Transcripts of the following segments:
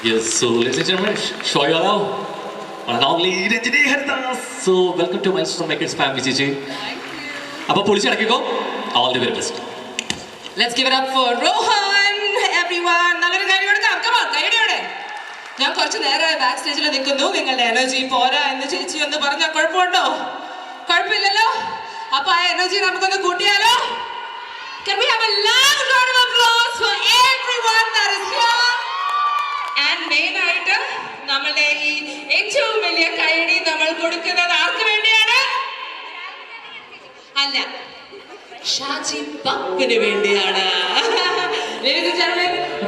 Yes, so ladies and gentlemen, show you all. one and only Ranjini Haridas. So welcome to Milestone Makers family ചേച്ചി. അപ്പോൾ പൊളിച്ചടക്കിക്കോ. All the very best Let's give it up for Rohan, everyone. നല്ലൊരു കൈ കൊടുക്കാം. Come on, കൈയടിയോടെ. ഞാൻ കുറച്ച് നേരമായി back സ്റ്റേജിൽ നിൽക്കുന്നു. നിങ്ങളുടെ എനർജി പോരാ എന്ന് ചേച്ചി ഒന്ന് പറഞ്ഞാൽ കുഴപ്പമുണ്ടോ? കുഴപ്പമില്ലല്ലോ? അപ്പൊ ആ എനർജി നമുക്കൊന്ന് കൂട്ടിയാലോ? കൊടുക്കുന്നത് ആർക്ക് വേണ്ടിയാണ്? അല്ല ഷാജി പപ്പിന് വേണ്ടിയാണ്.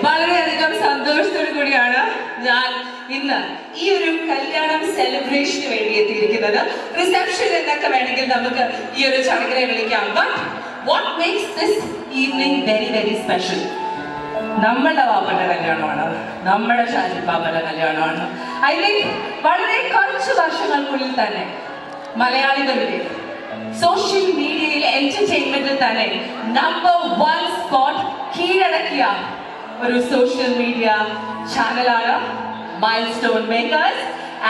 വളരെയധികം സന്തോഷത്തോടു കൂടിയാണ് ഞാൻ ഇന്ന് ഈ ഒരു കല്യാണം സെലിബ്രേഷന് വേണ്ടി എത്തിയിരിക്കുന്നത്. റിസപ്ഷൻ എന്നൊക്കെ വേണമെങ്കിൽ നമുക്ക് ഈ ഒരു ചടങ്ങിനെ വിളിക്കാം. But what makes this evening very very special നമ്മളുടെ പാപ്പന്റെ കല്യാണമാണ്. നമ്മുടെ ഷാജി പാപ്പന്റെ കല്യാണമാണ്. ഐ തിങ്ക് വളരെ വർഷങ്ങൾക്കുള്ളിൽ തന്നെ മലയാളികളുടെ സോഷ്യൽ മീഡിയയിൽ എന്റർടൈൻമെന്റിൽ തന്നെ നമ്പർ വൺ സ്പോട്ട് കീഴടക്കിയ ഒരു സോഷ്യൽ മീഡിയ ചാനലാണ് Milestone Makers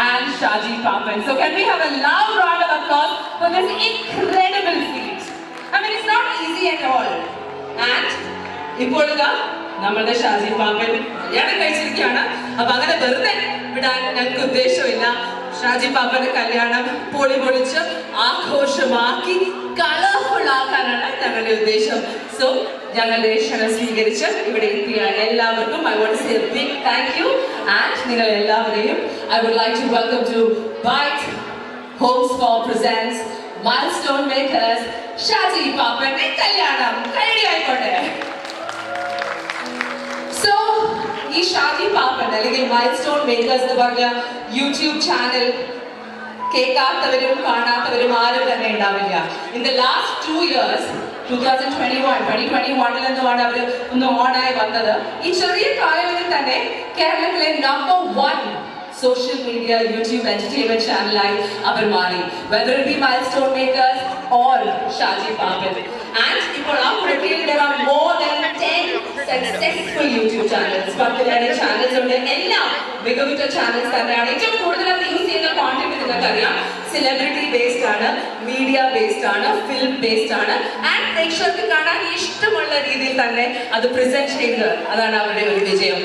and Shaji Pappan so can we have a love round of applause for this incredible feat I mean it's not easy at all and ഇപ്പോൾ നമ്മളുടെ ഷാജി പാപ്പൻ കല്യാണം കഴിച്ചിരിക്കുകയാണ്. അപ്പൊ അങ്ങനെ വെറുതെ വിടാൻ ഞങ്ങൾക്ക് ഉദ്ദേശമില്ല. ഷാജി പാപ്പന്റെ കല്യാണം പൊളി പൊളിച്ച് ആഘോഷമാക്കി കളർഫുൾ ആക്കാനാണ് ഞങ്ങളുടെ ഉദ്ദേശം. സോ ഞങ്ങളുടെ ക്ഷണം സ്വീകരിച്ച് ഇവിടെ എത്തിയ എല്ലാവർക്കും I want say big thank you and നിങ്ങൾ എല്ലാവരെയും I would like to welcome to Byte Homes for presence Milestone Makers Shaji പാപ്പന്റെ Pappan അല്ലെങ്കിൽ മൈൽ സ്റ്റോൺ മേക്കേഴ്സ് എന്ന് പറഞ്ഞ യൂട്യൂബ് ചാനൽ കേൾക്കാത്തവരും കാണാത്തവരും ആരും തന്നെ ഉണ്ടാവില്ല. In the last two years two thousand twenty one twenty twenty വണ്ണിൽ നിന്നുമാണ് അവർ ഒന്ന് ഓണായി വന്നത്? ഈ ചെറിയ കാലയളവിൽ തന്നെ കേരളത്തിലെ number one social media YouTube entertainment ചാനലായി അവർ മാറി. Whether it be Milestone Makers or Shaji Pappan and ഇപ്പോൾ ആ പ്രക്രിയയിൽ there successful യൂട്യൂബ് ചാനൽസ് പത്തിലേറെ ചാനൽസ് ഉണ്ട്. എല്ലാം മികവുറ്റ ചാനൽസ് തന്നെയാണ്. ഏറ്റവും കൂടുതൽ അവർ യൂസ് ചെയ്യുന്ന കോണ്ടന്റ് നിങ്ങൾക്കറിയാം. സെലിബ്രിറ്റി ബേസ്ഡ് ആണ് മീഡിയ ബേസ്ഡ് ആണ് ഫിലിം ബേസ്ഡ് ആണ്. ആൻഡ് പ്രേക്ഷകർക്ക് കാണാൻ ഇഷ്ടമുള്ള രീതിയിൽ തന്നെ അത് പ്രസന്റ് ചെയ്ത് അതാണ് അവരുടെ ഒരു വിജയം.